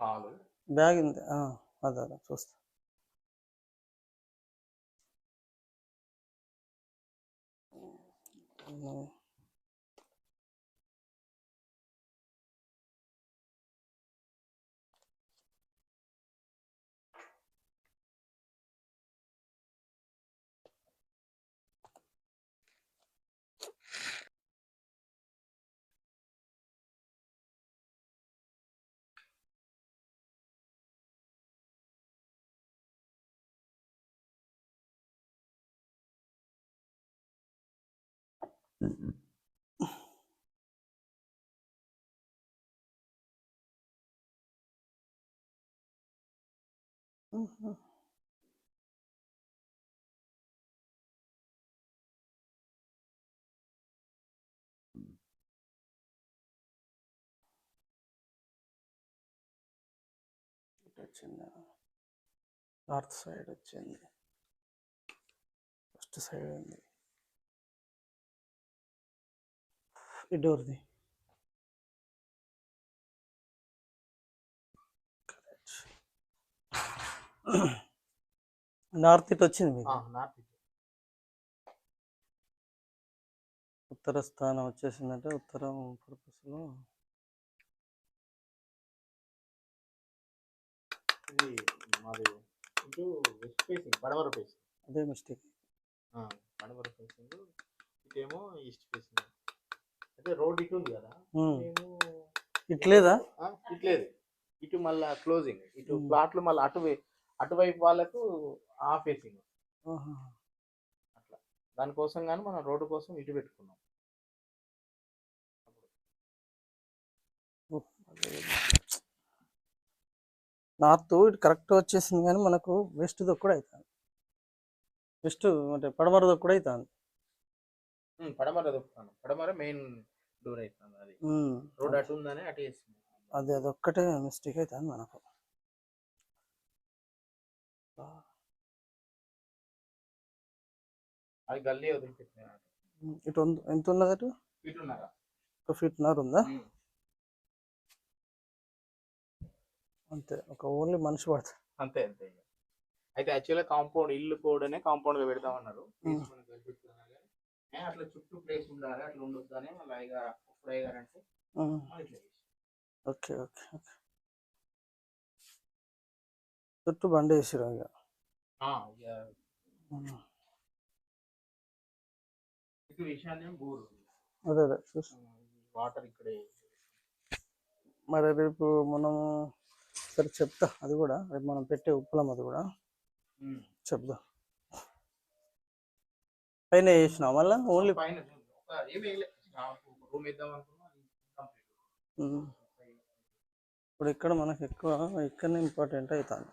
Hall bag ఉంది అదే అదే చూస్తా ఉమ్. వచ్చింది నార్త్ సైడ్ వచ్చింది. ఫస్ట్ సైడ్ ఉంది. ఈ డోర్ది నార్త్ ఇటు వచ్చింది మీకు? నార్త్ ఉత్తర స్థానం వచ్చేసిందంటే ఉత్తరం పర్పస్లో. మాది ఇటు వెస్ట్ ఫేసింగ్ పడమర ఫేసింగ్. అదే మిస్టేక్. పడమర ఫేసింగ్ ఇటేమో ఈస్ట్ ఫేసింగ్. అయితే రోడ్ ఇటు ఉంది కదా మేము. ఇట్లేదా ఇట్లేదు ఇటు మళ్ళా క్లోజింగ్ ఇటు. ప్లాట్లు మళ్ళీ అటు అటువైపు వాళ్ళకు ఆ ఫేసింగ్ ఆహా. దానికోసం కానీ మనం రోడ్డు కోసం ఇటు పెట్టుకున్నాం. నార్త్ ఇటు కరెక్ట్ వచ్చేసింది కానీ మనకు వెస్ట్ కూడా అవుతుంది వెస్ట్ అంటే పడమర కూడా అవుతుంది పడమర దొక్కుతాను పడమర మెయిన్ డోర్ అవుతుంది అది. రోడ్ అటు ఉందని అటు వేసింది. అది అదొక్కటే మిస్టేక్ అవుతుంది మనకు. అది గల్లీ వదిలిపెట్టినారు ఉమ్, ఇటు ఉంది ఎంత ఉన్నది అటు? ఇటున్నారా. ఒక ఫీట్ నర్ ఉందా. అంతే ఒక ఓన్లీ మనిషి పడుతుంది అంతే అంతే. అయితే యాక్చువల్గా కాంపౌండ్ ఇల్లు కోడనే కాంపౌండ్గా కానీ, ఏ అట్లా చుట్టూ ప్లేస్ ఉండాలి అట్లా ఉండొద్దు అని మళ్ళీ అప్పుడు అయ్యగారు అంటే ఓకే ఓకే ఓకే. చుట్టూ బండి వేసిరు ఇక అదే అదే వాటర్ ఇక్కడే. మరి రేపు మనము సరే చెప్తా అది కూడా రేపు మనం పెట్టే ఉప్పలం అది కూడా. చెప్దాం పైన వేసినా మళ్ళీ? ఓన్లీ పైన. ఇప్పుడు ఇక్కడ మనకి ఎక్కువ ఇక్కడనే ఇంపార్టెంట్ అవుతుంది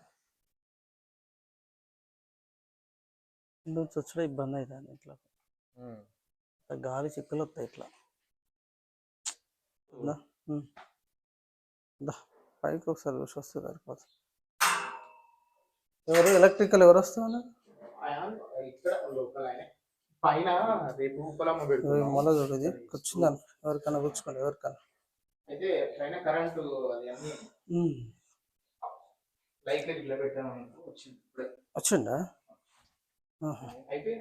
నుంచి వచ్చడం ఇబ్బంది అవుతుంది. ఇట్లా గాలి చిక్కులు వస్తాయి ఇట్లా. పైకి ఒకసారి చూసి వస్తే సరిపోతుంది. ఎవరు? ఎలక్ట్రికల్ ఎవరు వస్తున్నారు? పైన రేపు మళ్ళీ చూడు ఇది కూర్చుందాను ఎవరికైనా కూర్చుకోండి ఎవరికైనా అయితే పైన కరెంటు అది అన్ని. ఇట్లా వచ్చింది. అయితే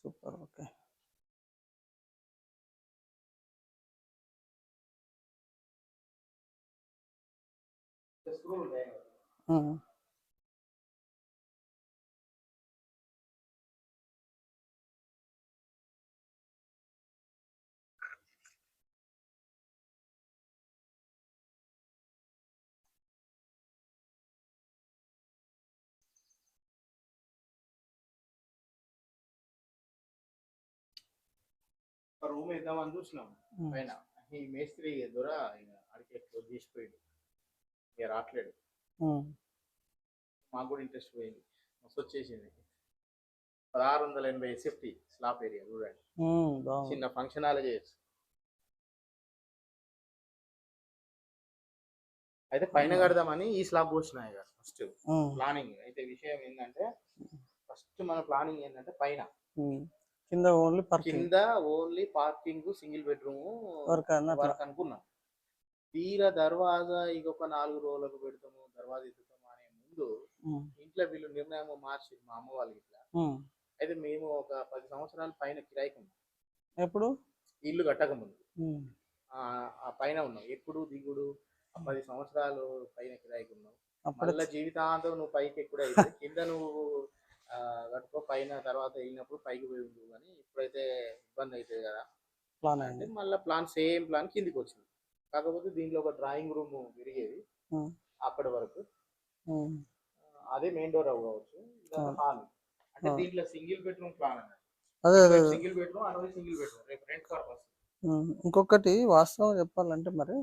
సూపర్ ఓకే స్క్రూలు రూమ్ వేద్దామని చూసినాం. పైన. ఈ మేస్త్రి దొర అడిగే క్లోజ్ చేసిపోయాడు. ఇక రావట్లేడు. మాకు కూడా ఇంట్రెస్ట్ పోయింది. మస్తు వచ్చేసింది. పదహారు వందల ఎనభై ఎస్ఎఫ్టీ స్లాప్ ఏరియా చూడండి. చిన్న ఫంక్షన్ హాల్ చేయొచ్చు. అయితే పైన కడదామని ఈ స్లాబ్ పోసినాయి కదా ఫస్ట్ ప్లానింగ్ అయితే విషయం ఏంటంటే ఫస్ట్ మన ప్లానింగ్ ఏంటంటే పైన. కింద ఓన్లీ పార్కింగ్ కింద only parking single bedroom work వరకు అనుకున్నాం. తీరా దర్వాజా ఇక ఒక నాలుగు రోజులకు పెడతాము దర్వాజా ఎత్తుతాము అనే ముందు ఇంట్లో వీళ్ళు నిర్ణయం మార్చి మా అమ్మ వాళ్ళకి ఇట్లా. అయితే మేము ఒక పది సంవత్సరాల పైన కిరాయికి ఉన్నాం. ఎప్పుడు? ఇల్లు కట్టక ముందు. ఆ పైన ఉన్నాం. ఎప్పుడు దిగుడు? పది సంవత్సరాలు పైన కిరాయికి ఉన్నాం. మళ్ళీ జీవితాంతం నువ్వు పైకి ఎప్పుడు అయితే కింద నువ్వు కట్టుకో పైన తర్వాత వెళ్ళినప్పుడు పైకి పోయి ఉండు కానీ ఇప్పుడైతే ఇబ్బంది అవుతుంది కదా. ప్లాన్ అంటే అయింది మళ్ళీ ప్లాన్ సేమ్ ప్లాన్ కిందికి వచ్చింది. కాకపోతే దీంట్లో ఒక డ్రాయింగ్ రూమ్ విరిగేది అప్పటి వరకు. అదే మెయిన్ డోర్ అవ్వచ్చు. హాల్ అంటే. దీంట్లో సింగిల్ బెడ్రూమ్ ప్లాన్ అన్నది అదే. సింగిల్ బెడ్రూమ్ అనేది సింగిల్ బెడ్రూమ్ రేపు రెంట్ పర్పస్ ఇంకొకటి వాస్తవం చెప్పాలంటే మరి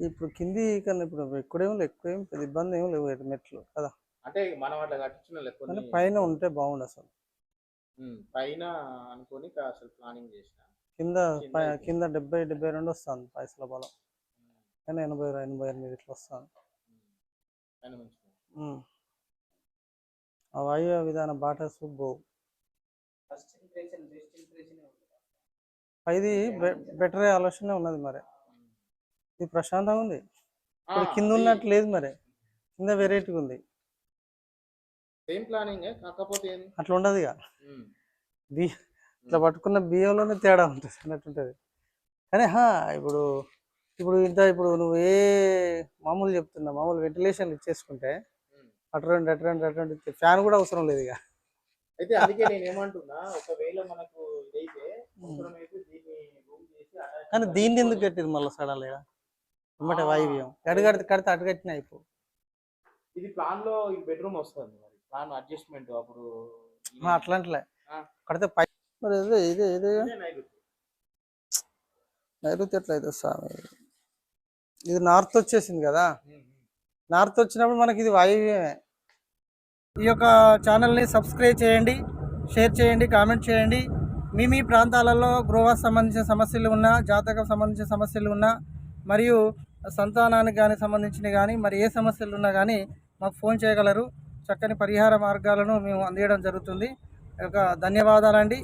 ఇప్పుడు కింది కన్నా ఇప్పుడు ఎక్కువేం లేవు ఎక్కువేం పెద్ద ఇబ్బంది ఏం లేవు మెట్లు కదా. అంటే మనం అట్లా కట్టించిన పైన ఉంటే బాగుండు అసలు. పైన అనుకొని అసలు ప్లానింగ్ చేసిన. కింద కింద డెబ్బై డెబ్బై రెండు వస్తుంది పైసల బలం. కానీ ఎనభై ఎనభై ఎనిమిది ఇట్లా వస్తుంది. ఆ వాయు విధాన బాట సుబ్బు పైది బెటర్ ఆలోచన ఉన్నది మరి. ఇది ప్రశాంతంగా ఉంది. ఇప్పుడు కింద ఉన్నట్టు లేదు మరి. కింద వెరైటీగా ఉంది. సేమ్ ప్లానింగ్ కాకపోతే అట్లా ఉండదు ఇక. బి ఇట్లా పట్టుకున్న బియ్యంలోనే తేడా ఉంటుంది అన్నట్టుంటుంది. కానీ హా ఇప్పుడు ఇప్పుడు ఇంత ఇప్పుడు నువ్వు ఏ మామూలు చెప్తున్నా మామూలు వెంటిలేషన్ ఇచ్చేసుకుంటే. అటు రెండు అటు రెండు అటు రెండు ఫ్యాన్ కూడా అవసరం లేదు ఇక. అయితే అందుకే నేను ఏమంటున్నా ఒకవేళ మనకు ఇదైతే కానీ దీన్ని ఎందుకు కట్టింది మళ్ళీ సడన్ ఇక ఇమ్మటే వాయువ్యం. ఎడు కడితే అటు కట్టిన అయిపో ఇది ప్లాన్లో బెడ్రూమ్ వస్తుంది. అడ్జస్ట్మెంట్ అప్పుడు అట్లాంటిలే. కడితే పై మరి ఇదే ఇదే నైరుతి. ఎట్లయితే స్వామి? ఇది నార్త్ వచ్చేసింది కదా. నార్త్ వచ్చినప్పుడు మనకి ఇది వాయువ్యమే. ఈ యొక్క ఛానల్ని సబ్స్క్రైబ్ చేయండి షేర్ చేయండి కామెంట్ చేయండి. మీ మీ ప్రాంతాలలో గృహ సంబంధించిన సమస్యలు ఉన్నా జాతకం సంబంధించిన సమస్యలు ఉన్నా మరియు సంతానానికి కానీ సంబంధించినవి కానీ మరి ఏ సమస్యలు ఉన్నా కానీ మాకు ఫోన్ చేయగలరు. చక్కని పరిహార మార్గాలను మేము అందించడం జరుగుతుంది. ఒక ధన్యవాదాలండి.